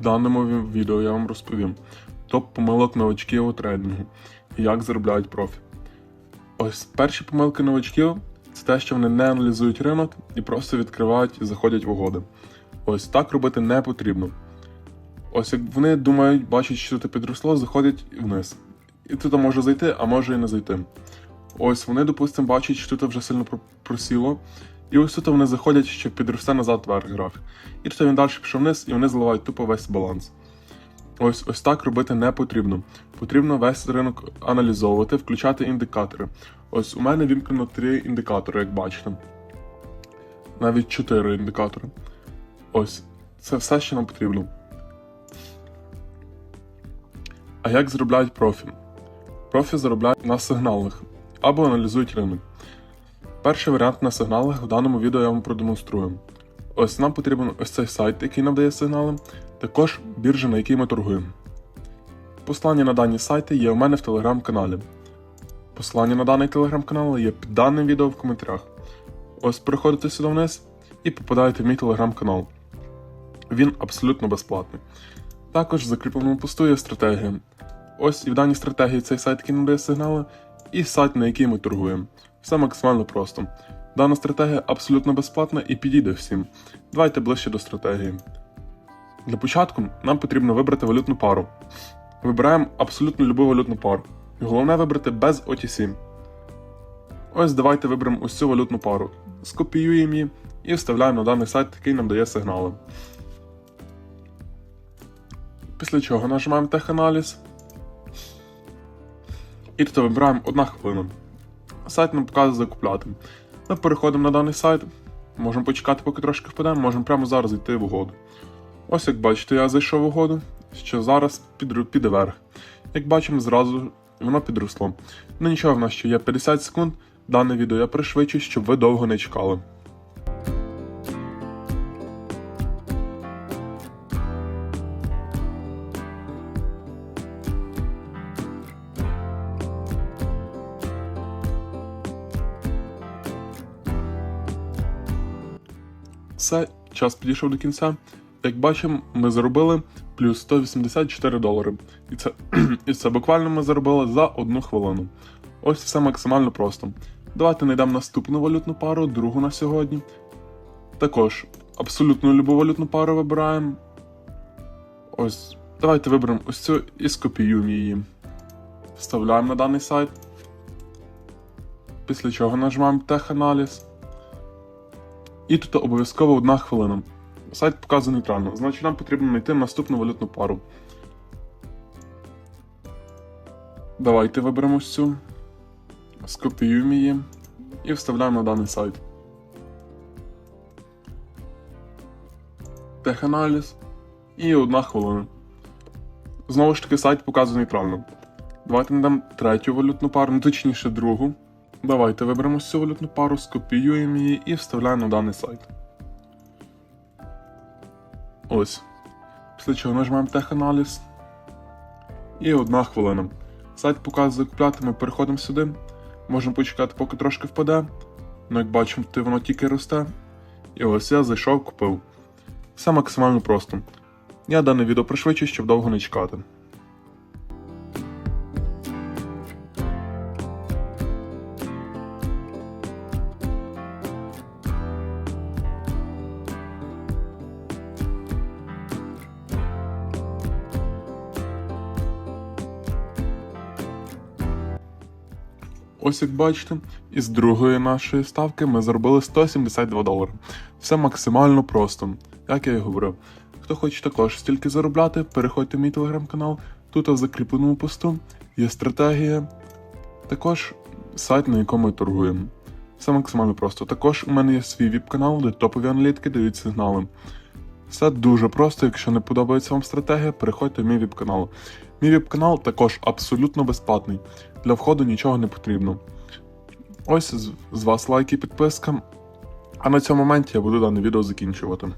В даному відео я вам розповім топ помилок новачків у трейдингу і як заробляють профі. Ось перші помилки новачків це те, що вони не аналізують ринок і просто відкривають і заходять в угоди. Ось так робити не потрібно. Ось як вони думають, бачать, що це підросло, заходять вниз. І тут може зайти, а може і не зайти. Ось вони, допустимо, бачать, що тут вже сильно просіло. І ось тут вони заходять, що підросте назад вверх графік. І тут він далі пішов вниз, і вони заливають тупо весь баланс. Ось ось так робити не потрібно. Потрібно весь ринок аналізовувати, включати індикатори. Ось у мене вімкнено три індикатори, як бачите. Навіть чотири індикатори. Ось, це все, що нам потрібно. А як заробляють профі? Профі заробляють на сигналах або аналізують ринок. Перший варіант на сигналах в даному відео я вам продемонструю. Ось нам потрібен ось цей сайт, який нам дає сигнали, також біржа, на якій ми торгуємо. Посилання на дані сайти є у мене в телеграм-каналі. Посилання на даний телеграм-канал є під даним відео в коментарях. Ось переходите сюди вниз і попадаєте в мій телеграм-канал. Він абсолютно безплатний. Також в закріпленому посту є стратегія. Ось і в даній стратегії цей сайт, який нам дає сигнали, і сайт, на який ми торгуємо. Все максимально просто. Дана стратегія абсолютно безплатна і підійде всім. Давайте ближче до стратегії. Для початку нам потрібно вибрати валютну пару. Вибираємо абсолютно любу валютну пару. Головне вибрати без OTC. Ось давайте виберемо ось цю валютну пару. Скопіюємо її і вставляємо на даний сайт, який нам дає сигнали. Після чого нажимаємо теханаліз. І тут вибираємо 1 хвилина. Сайт нам показує закупляти. Ми переходимо на даний сайт, можемо почекати, поки трошки впадемо, можемо прямо зараз йти в угоду. Ось як бачите, я зайшов в угоду, що зараз піде вверх. Як бачимо, зразу воно підросло. Ну нічого, в нас ще є 50 секунд. Дане відео я пришвидшу, щоб ви довго не чекали. Все, час підійшов до кінця. Як бачимо, ми заробили плюс 184 долари. І це, і це буквально ми заробили за одну хвилину. Ось все максимально просто. Давайте знайдемо наступну валютну пару, другу на сьогодні. Також абсолютно любу валютну пару вибираємо. Ось, давайте виберемо ось цю і скопіюємо її. Вставляємо на даний сайт. Після чого нажимаємо теханаліз. І тут обов'язково одна хвилина. Сайт показує нейтрально, значить нам потрібно знайти наступну валютну пару. Давайте виберемо цю, скопіюємо її і вставляємо на даний сайт. Теханаліз і одна хвилина. Знову ж таки, сайт показує нейтрально. Давайте знайдемо третю валютну пару, ну точніше другу. Давайте виберемо цю валютну пару, скопіюємо її і вставляємо на даний сайт. Ось. Після чого нажимаємо теханаліз. І одна хвилина. Сайт показує купляти, ми переходимо сюди. Можемо почекати, поки трошки впаде. Ну, як бачимо, то воно тільки росте. І ось я зайшов, купив. Все максимально просто. Я дане відео пришвидшу, щоб довго не чекати. Ось як бачите, із другої нашої ставки ми заробили 172 долари. Все максимально просто, як я і говорив. Хто хоче також стільки заробляти, переходьте в мій телеграм-канал. Тут в закріпленому посту є стратегія, також сайт, на якому ми торгуємо. Все максимально просто. Також у мене є свій віп-канал, де топові аналітики дають сигнали. Все дуже просто, якщо не подобається вам стратегія, переходьте в мій віп-канал. Мій веб-канал також абсолютно безплатний. Для входу нічого не потрібно. Ось з, вас лайк і підписка. А на цьому моменті я буду дане відео закінчувати.